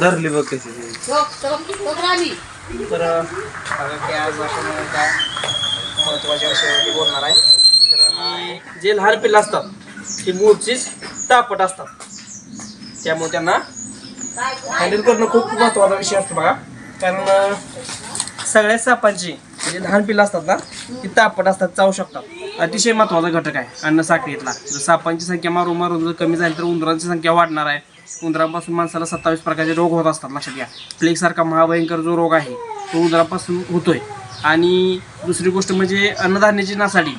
धरली बघ कशी. तर आज आपण काय महत्त्वाच्या विषयावरती बोलणार आहे. तर हा जे लहान पिल्लं असतात ती मूळचीच तापट असतात. त्यामुळे त्यांना हँडल करणं खूप महत्त्वाचा विषय असतो बघा. कारण सगळ्या सापांची म्हणजे लहान पिल्लं असतात ना ती तापट असतात चावू शकतात. अतिशय महत्त्वाचा घटक आहे अन्न साखळीतला जर सापांची संख्या मारून मारून जर कमी झाली तर उंदरांची संख्या वाढणार आहे. उंदरांपासून माणसाला सत्तावीस प्रकारचे रोग होत असतात लक्षात घ्या. प्लेगसारखा महाभयंकर जो रोग आहे तो उंदरापासून होतोय. आणि दुसरी गोष्ट म्हणजे अन्नधान्याची नासाडी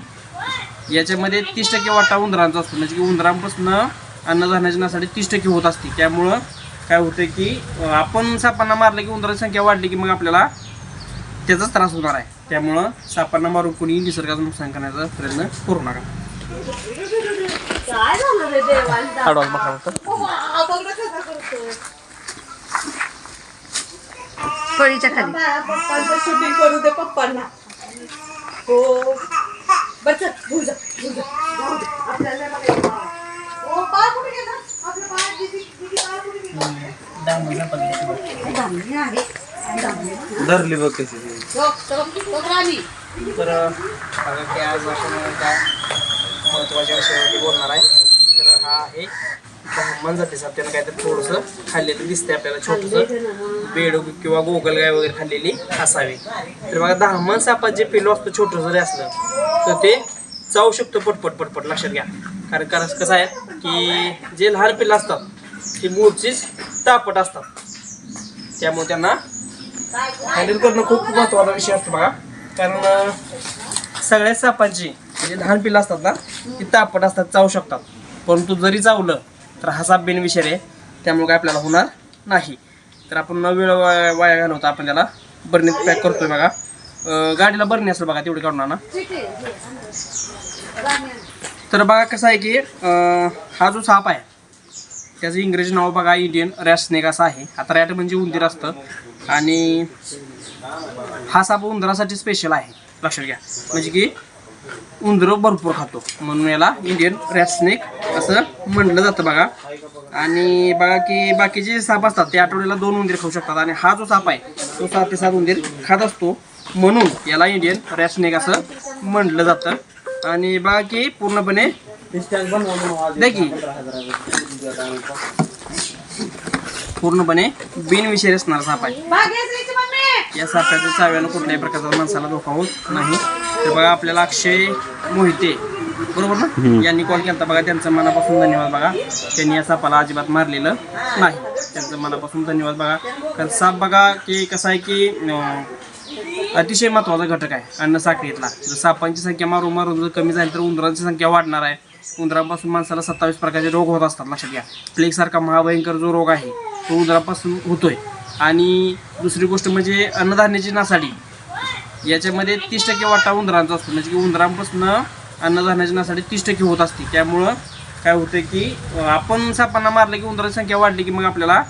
याच्यामध्ये तीस टक्के वाटा उंदरांचा असतो. म्हणजे की उंदरांपासून अन्नधान्याची नासाडी तीस टक्के होत असते. त्यामुळं काय होतं की आपण सापांना मारलं की उंदरांची संख्या वाढली की मग आपल्याला त्याचाच त्रास होणार आहे त्यामुळं सापांना मारून कोणी निसर्गाचं नुकसान करण्याचा प्रयत्न करू नका काय झालं रे देवाला आडवास बघा फक्त. फळीच्या खाली शूटिंग करू दे पप्पांना हो बरं चल घेऊन जा घेऊन जा जाऊ दे. आपल्याला नाही बघायचं. हो, कुठे गेलं? आपलं बाळ, दीदी- दीदी बाळ कुठे गेलं? धामणी आहे. धरली बघ कशी. तर बघा की आज आपण काय महत्त्वाच्या विषयावरती बोलणार आहे. तर हा आहे ब्राह्मण जातीचा त्यानं काहीतरी थोडंसं खाल्लेलं दिसतंय आपल्याला छोटंसं. बेड किंवा गोगलगाय वगैरे खाल्लेली असावी. तर बघा दहामन सापात जे पिल्लू असतं छोटं जरी असलं तर ते जाऊ शकतो पटपट पटपट. लक्षात घ्या. कारण कारण कसं आहे की जे लहान पिल्लं असतात ती मूळचीच तापट असतात. त्यामुळे त्यांना हँडल करणं खूप महत्त्वाचा विषय असतो बघा. कारण सगळ्या सापांची म्हणजे लहान पिल्लं असतात ना ती तापट असतात चावू शकतात. परंतु जरी चावलं तर हा साप बेनविषारी आहे. त्यामुळे काय आपल्याला होणार नाही. तर आपण न वेळ वाया घालवतो आपण त्याला. बर्नीत पॅक करतोय बघा. गाडीला बरणी असेल बघा तेवढी काढून ना तर बघा कसं आहे की हा जो साप आहे त्याचं इंग्रजी नाव बघा इंडियन रॅट स्नेक असं आहे. आता रॅट म्हणजे उंदीर असतं. आणि हा साप उंदरासाठी स्पेशल आहे. लक्षात घ्या. म्हणजे की उंदर भरपूर खातो. म्हणून याला इंडियन रॅट स्नेक असं म्हटलं जातं बघा. आणि बघा की बाकीचे साप असतात ते आठवड्याला दोन उंदीर खाऊ शकतात. आणि हा जो साप आहे तो सात ते सात उंदीर खात असतो. म्हणून याला इंडियन रॅट स्नेक असं म्हटलं जातं. आणि बघा की पूर्णपणे पूर्णपणे बिनविषारी असणारा साप आहे. या सापाच्या चाव्यानं कुठल्याही प्रकारचा माणसाला धोका होत नाही. तर बघा आपल्याला अक्षय मोहिते बरोबर ना? यांनी कॉल केला बघा त्यांचं मनापासून धन्यवाद बघा. त्यांनी या सापाला अजिबात मारलेलं नाही. त्यांचं मनापासून धन्यवाद बघा. कारण साप बघा की कसं आहे की अतिशय महत्त्वाचा घटक आहे अन्न साखळीतला. जर सापांची संख्या मारून मारून जर कमी झाली तर उंदरांची संख्या वाढणार आहे. उंदरापासून माणसाला सत्तावीस प्रकारचे रोग होत असतात लक्षात घ्या. प्लेग सारखा महाभयंकर जो रोग आहे तो उंदरापासून होतोय. आणि दुसरी गोष्ट म्हणजे अन्नधान्याची नासाडी याच्यामध्ये तीस टक्के वाटा उंदरांचा असतो. म्हणजे की उंदरांपासून अन्नधान्याची नासाडी तीस टक्के होत असते. त्यामुळं काय होतं की आपण सापांना मारलं की उंदराची संख्या वाढली की मग आपल्याला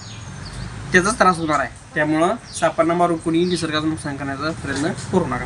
त्याचाच त्रास होणार आहे. त्यामुळं सापांना मारून कोणी निसर्गाचं नुकसान करण्याचा प्रयत्न करू नका.